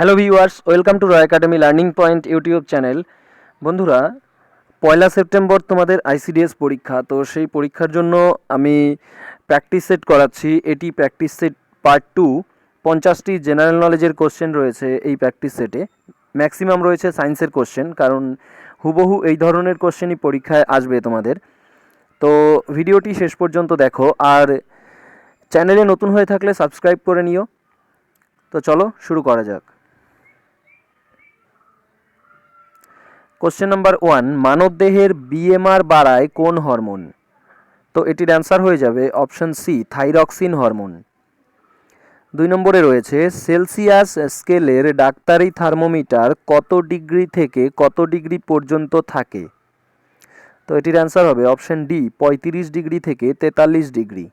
Hello viewers welcome to Roy academy learning point YouTube channel বন্ধুরা, পয়লা September তোমাদের ICDS পরীক্ষা, তো সেই পরীক্ষার জন্য আমি প্র্যাকটিস সেট করাচ্ছি। এটি প্র্যাকটিস সেট পার্ট টু পঞ্চাশটি জেনারেল নলেজের কোশ্চেন রয়েছে এই প্র্যাকটিস সেটে ম্যাক্সিমাম রয়েছে সায়েন্সের কোশ্চেন কারণ হুবহু এই ধরনের কোশ্চেনই পরীক্ষায় আসবে তোমাদের। তো ভিডিওটি শেষ পর্যন্ত দেখো, আর চ্যানেলে নতুন হয়ে থাকলে সাবস্ক্রাইব করে নিও। তো চলো, শুরু করা যাক। কোশ্চেন নাম্বার ওয়ান মানবদেহের বিএমআর বাড়ায় কোন হরমোন? তো এটির অ্যান্সার হয়ে যাবে অপশন সি থাইরক্সিন হরমোন দুই নম্বরে রয়েছে সেলসিয়াস স্কেলের ডাক্তারি থার্মোমিটার কত ডিগ্রি থেকে কত ডিগ্রি পর্যন্ত থাকে? তো এটির অ্যান্সার হবে অপশন ডি পঁয়ত্রিশ ডিগ্রি থেকে তেতাল্লিশ ডিগ্রি।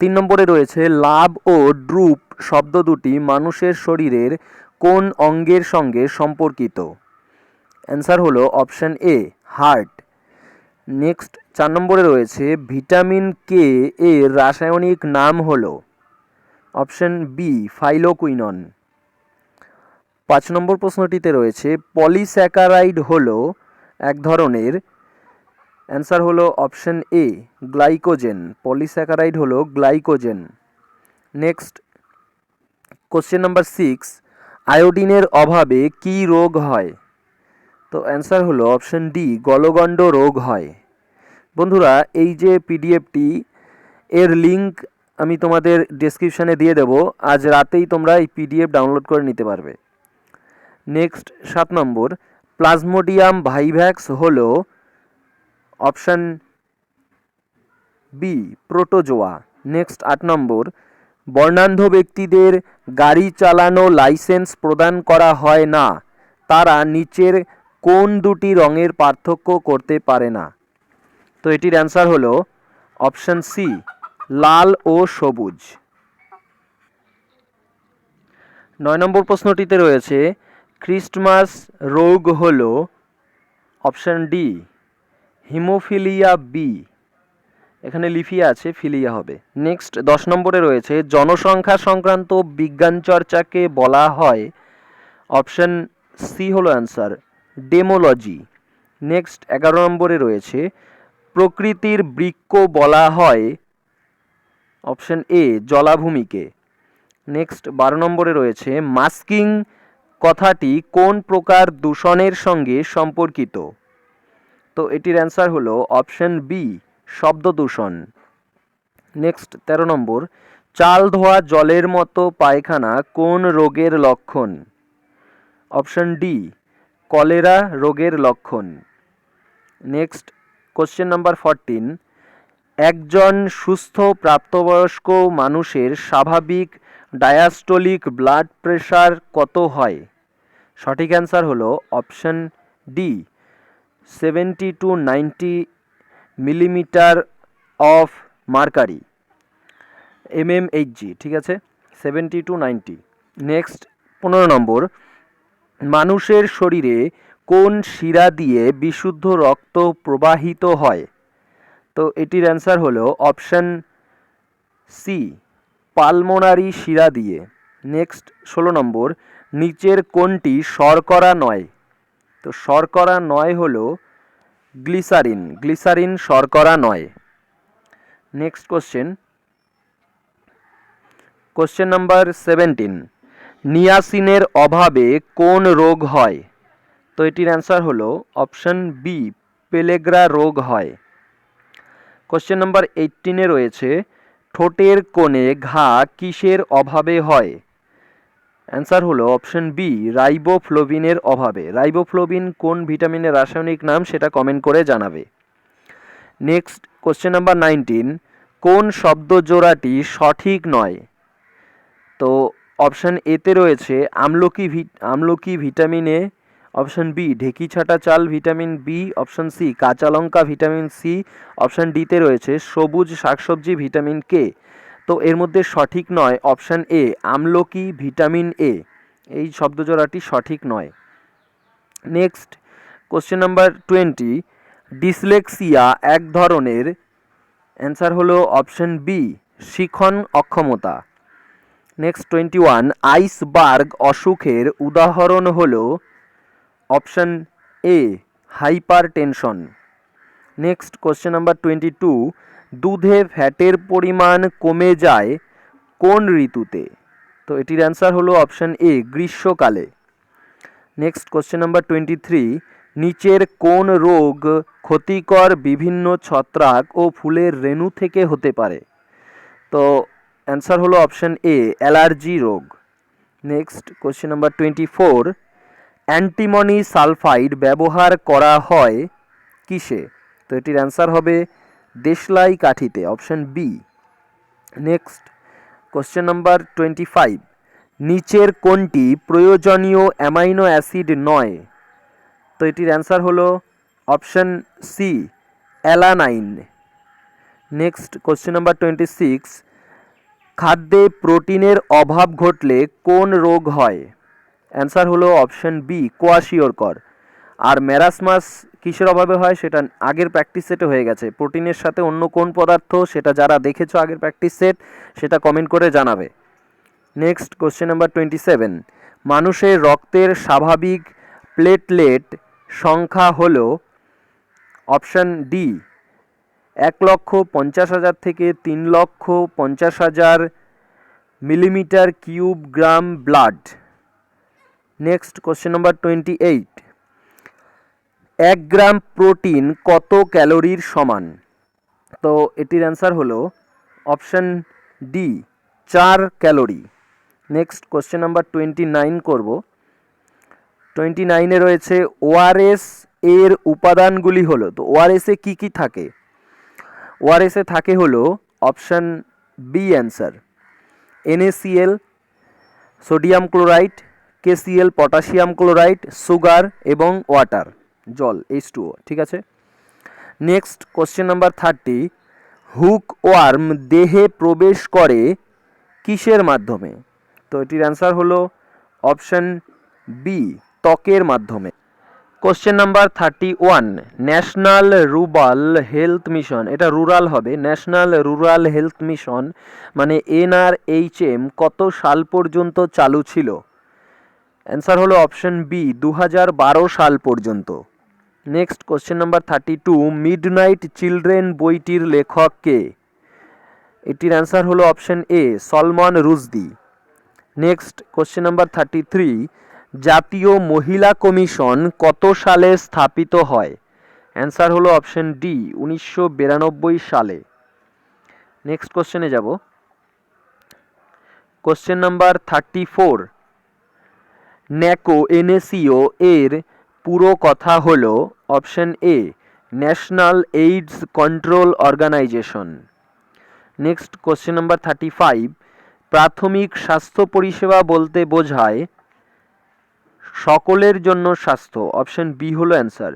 তিন নম্বরে রয়েছে, লাভ ও ড্রুপ শব্দ দুটি মানুষের শরীরের কোন অঙ্গের সঙ্গে সম্পর্কিত? অ্যান্সার হলো অপশান এ হার্ট নেক্সট চার নম্বরে রয়েছে ভিটামিন কে এর রাসায়নিক নাম হলো। অপশান বি ফাইলোকুইনন পাঁচ নম্বর প্রশ্নটিতে রয়েছে পলিস্যাকারাইড হলো এক ধরনের। অ্যান্সার হলো অপশন এ গ্লাইকোজেন পলিস্যাকারাইড হলো glycogen next question number six আয়োডিনের অভাবে কি রোগ হয়? তো অ্যান্সার হলো অপশন ডি গলগণ্ড রোগ হয়। বন্ধুরা, এই যে পিডিএফটি এর লিংক আমি তোমাদের ডেসক্রিপশানে দিয়ে দেবো। আজ রাতেই তোমরা এই পিডিএফ ডাউনলোড করে নিতে পারবে। নেক্সট সাত নম্বর প্লাজমোডিয়াম ভাইভ্যাক্স হলো অপশান বি প্রোটোজোয়া নেক্সট আট নম্বর বর্ণান্ধ ব্যক্তিদের গাড়ি চালানো লাইসেন্স প্রদান করা হয় না। তারা নিচের কোন দুটি রঙের পার্থক্য করতে পারে না? তো এটির অ্যান্সার হলো অপশন সি লাল ও সবুজ। নয় নম্বর প্রশ্নটিতে রয়েছে ক্রিস্টমাস রোগ হল অপশান ডি হিমোফিলিয়া বি এখানে লিফিয়া আছে ফিলিয়া হবে। নেক্সট দশ নম্বরে রয়েছে, জনসংখ্যা সংক্রান্ত বিজ্ঞান চর্চাকে বলা হয়। অপশান সি হলো অ্যান্সার ডেমোলজি। নেক্সট, এগারো নম্বরে রয়েছে, প্রকৃতির বৃক্ষ বলা হয় অপশন এ, জলাভূমিকে। নেক্সট, বারো নম্বরে রয়েছে, মাস্কিং কথাটি কোন প্রকার দূষণের সঙ্গে সম্পর্কিত? তো এটির অ্যান্সার হলো অপশন বি শব্দ দূষণ। নেক্সট, তেরো নম্বর, চাল ধোয়া জলের মতো পায়খানা কোন রোগের লক্ষণ? অপশন ডি কলেরা রোগের লক্ষণ। নেক্সট কোশ্চেন নাম্বার ফরটিন একজন সুস্থ প্রাপ্তবয়স্ক মানুষের স্বাভাবিক ডায়াস্টোলিক ব্লাড প্রেশার কত হয়? সঠিক অ্যান্সার হলো option D seventy two ninety millimetre of mercury M M H G ঠিক আছে? সেভেন্টি টু নাইনটি নেক্সট পনেরো নম্বর মানুষের শরীরে কোন শিরা দিয়ে বিশুদ্ধ রক্ত প্রবাহিত হয়? তো এটির অ্যান্সার হলো অপশন সি পালমোনারি শিরা দিয়ে। নেক্সট ষোলো নম্বর, নিচের কোনটি শর্করা নয়? তো শর্করা নয় হলো গ্লিসারিন গ্লিসারিন শর্করা নয়। Next question question number seventeen নিয়াসিনের অভাবে কোন রোগ হয়? তো এটির অ্যান্সার হলো অপশন বি পেলেগ্রা রোগ হয়। কোশ্চেন নাম্বার এইটিনে রয়েছে, ঠোঁটের কোণে ঘা কিসের অভাবে হয়? অ্যান্সার হলো অপশন বি রাইবোফ্লোবিনের অভাবে। রাইবোফ্লোবিন কোন ভিটামিনের রাসায়নিক নাম সেটা কমেন্ট করে জানাবে। নেক্সট কোশ্চেন নাম্বার নাইনটিন কোন শব্দ জোড়াটি সঠিক নয়? তো অপশন এতে রয়েছে আমলকি আমলকি ভিটামিন এ অপশন বি ঢেকি ছাটা চাল ভিটামিন বি অপশন সি কাঁচা লঙ্কা ভিটামিন সি অপশন ডিতে রয়েছে সবুজ শাকসবজি ভিটামিন কে তো এর মধ্যে সঠিক নয় অপশান এ আমলকি ভিটামিন এ এই শব্দজোড়াটি সঠিক নয়। Next, question number twenty, dyslexia এক ধরনের। অ্যান্সার হলো অপশন বি শিখন অক্ষমতা। নেক্সট টোয়েন্টি ওয়ান আইসবার্গ অসুখের উদাহরণ হল option A hypertension next question number twenty two দুধে ফ্যাটের পরিমাণ কমে যায় কোন ঋতুতে? তো এটির অ্যান্সার হলো অপশান এ গ্রীষ্মকালে। Next question number twenty three নিচের কোন রোগ ক্ষতিকর বিভিন্ন ছত্রাক ও ফুলের রেণু থেকে হতে পারে? তো অ্যান্সার হলো অপশন এ অ্যালার্জি রোগ। Next question number twenty four antimony sulphide ব্যবহার করা হয় কিসে? তো এটির অ্যান্সার হবে দেশলাই কাঠিতে option B next question number twenty five নিচের কোনটি প্রয়োজনীয় অ্যামাইনো অ্যাসিড নয়? তো এটির অ্যান্সার হলো option C alanine. Next question number twenty six খাদ্যে প্রোটিনের অভাব ঘটলে কোন রোগ হয়? অ্যান্সার হলো অপশন বি কোয়াশিওরকর। আর ম্যারাসমাস কিসের অভাবে হয়? সেটা আগের প্র্যাকটিস সেটে হয়ে গেছে। প্রোটিনের সাথে অন্য কোন পদার্থ? সেটা যারা দেখেছ আগের প্র্যাকটিস সেট সেটা কমেন্ট করে জানাবে। Next question number twenty seven মানুষের রক্তের স্বাভাবিক প্লেটলেট সংখ্যা হলো অপশন ডি এক লক্ষ পঞ্চাশ হাজার থেকে তিন লক্ষ পঞ্চাশ হাজার millimetre cube gram blood. Next question number twenty eight. এক গ্রাম প্রোটিন কত ক্যালোরির সমান? তো এটির অ্যান্সার হলো অপশন ডি, চার calorie. Next question number twenty nine করব। টোয়েন্টি নাইনে রয়েছে ওআরএস এর উপাদানগুলি হলো, তো ওআরএসে কী কী থাকে? ওআরএসে থাকে হলো option B answer. NaCl, sodium chloride, KCl, potassium chloride, sugar এবং ওয়াটার, জল এইচ টুও ঠিক আছে? Next question number thirty, hookworm দেহে প্রবেশ করে কিসের মাধ্যমে? তো এটির অ্যান্সার হলো অপশন বি, ত্বকের মাধ্যমে। Question number thirty one national rural health mission এটা রুরাল হবে। ন্যাশনাল রুরাল হেলথ মিশন মানে এনআরএইচএম কত সাল পর্যন্ত চালু ছিল? অ্যান্সার হলো অপশন বি দু বারো সাল পর্যন্ত। Next question number thirty two midnight children বইটির লেখক কে? এটির অ্যান্সার হলো option A Salman Rushdie next question number thirty three জাতীয় মহিলা কমিশন কত সালে স্থাপিত হয়? অ্যান্সার হলো অপশন ডি, উনিশশো বিরানব্বই সালে। নেক্সট কোশ্চেনে যাব। Question number thirty four NACO NACO এর পুরো কথা হলো option A national AIDS control organisation next question number thirty five প্রাথমিক স্বাস্থ্য পরিষেবা বলতে বোঝায় সকলের জন্য স্বাস্থ্য। অপশন বি হলো অ্যান্সার।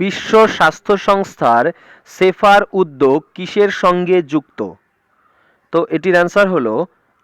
বিশ্ব স্বাস্থ্য সংস্থার সেফার উদ্যোগ কিসের সঙ্গে যুক্ত? তো এটির অ্যান্সার হলো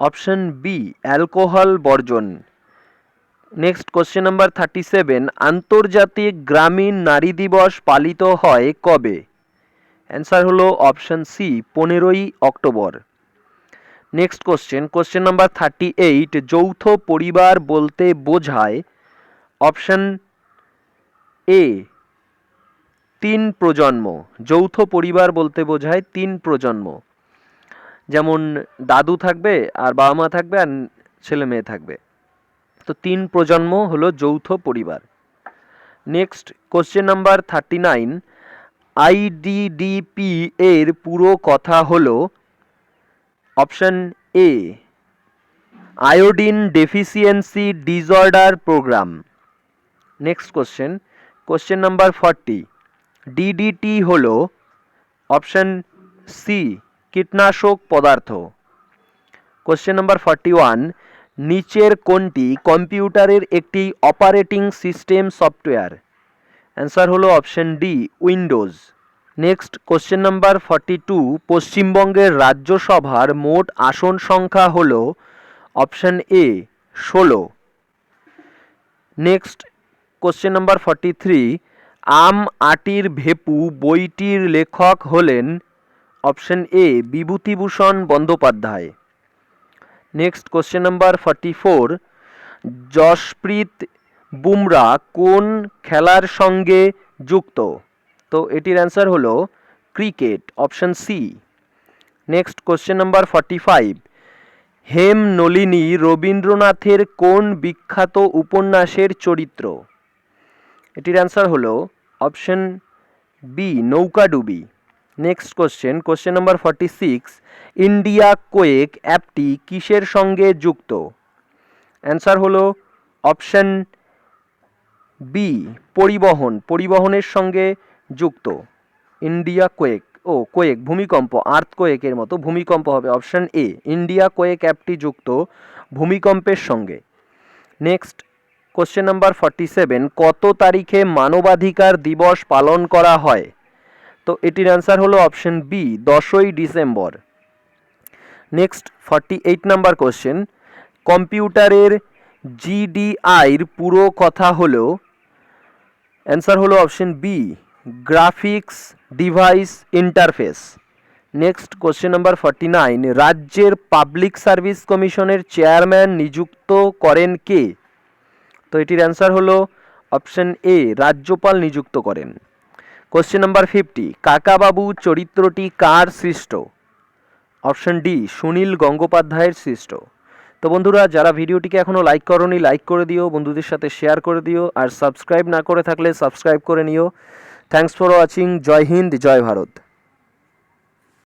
অপশন বি, অ্যালকোহল বর্জন। Next question number thirty seven আন্তর্জাতিক গ্রামীণ নারী দিবস পালিত হয় কবে? অ্যান্সার হলো অপশন সি, পনেরোই October. Next question question number thirty eight যৌথ পরিবার বলতে বোঝায় অপশন এ তিন প্রজন্ম। যৌথ পরিবার বলতে বোঝায় তিন প্রজন্ম। যেমন দাদু থাকবে আর বাবা মা থাকবে আর ছেলে মেয়ে থাকবে। তো তিন প্রজন্ম হলো যৌথ পরিবার। Next question number thirty nine IDDP এর পুরো কথা হলো option A iodine deficiency disorder programme. Next question question number forty DDT হল অপশন সি কীটনাশক পদার্থ। কোশ্চেন নাম্বার ফর্টি ওয়ান নিচের কোনটি কম্পিউটারের একটি অপারেটিং সিস্টেম সফটওয়্যার অ্যান্সার হলো option D Windows. Next question number forty two পশ্চিমবঙ্গের রাজ্যসভার মোট আসন সংখ্যা হল অপশন এ ষোলো। Next question number forty three Aam Atir Bhepu বইটির লেখক হলেন option A Bibhutibhushan Bandyopadhyay. Next question number forty four Jasprit Bumrah কোন খেলার সঙ্গে যুক্ত? তো এটির অ্যান্সার হলো cricket option C next question number forty five Hem Nalini রবীন্দ্রনাথের কোন বিখ্যাত উপন্যাসের চরিত্র? এটির অ্যান্সার হলো option B Noukadubi next question question number forty six India quake অ্যাপটি কিসের সঙ্গে যুক্ত? অ্যান্সার হলো অপশন বি পরিবহন। পরিবহনের সঙ্গে যুক্ত। India quake. ও, কোয়েক, ভূমিকম্প, আর্থ কোয়েকের মতো ভূমিকম্প হবে অপশান এ। ইন্ডিয়া কোয়েক অ্যাপটি যুক্ত ভূমিকম্পের সঙ্গে। Next, question number forty seven, কত তারিখে মানবাধিকার দিবস পালন করা হয়? তো এটির অ্যান্সার হলো অপশন বি, দশই December. Next, forty eight number question, কম্পিউটারের জিডিআইর পুরো কথা হলো, অ্যান্সার হলো option B graphics device interface next question number forty nine রাজ্যের পাবলিক সার্ভিস কমিশনের চেয়ারম্যান নিযুক্ত করেন কে? তো এটির অ্যান্সার হলো অপশন এ রাজ্যপাল নিযুক্ত করেন। কোশ্চেন নাম্বার ফিফটি কাকাবাবু চরিত্রটি কার সৃষ্ট? অপশন ডি সুনীল গঙ্গোপাধ্যায়ের সৃষ্ট। তো বন্ধুরা, যারা ভিডিওটিকে এখনও লাইক করনি লাইক করে দিও। বন্ধুদের সাথে শেয়ার করে দিও। আর সাবস্ক্রাইব না করে থাকলে সাবস্ক্রাইব করে নিও। Thanks for watching Joy Hind Joy Bharat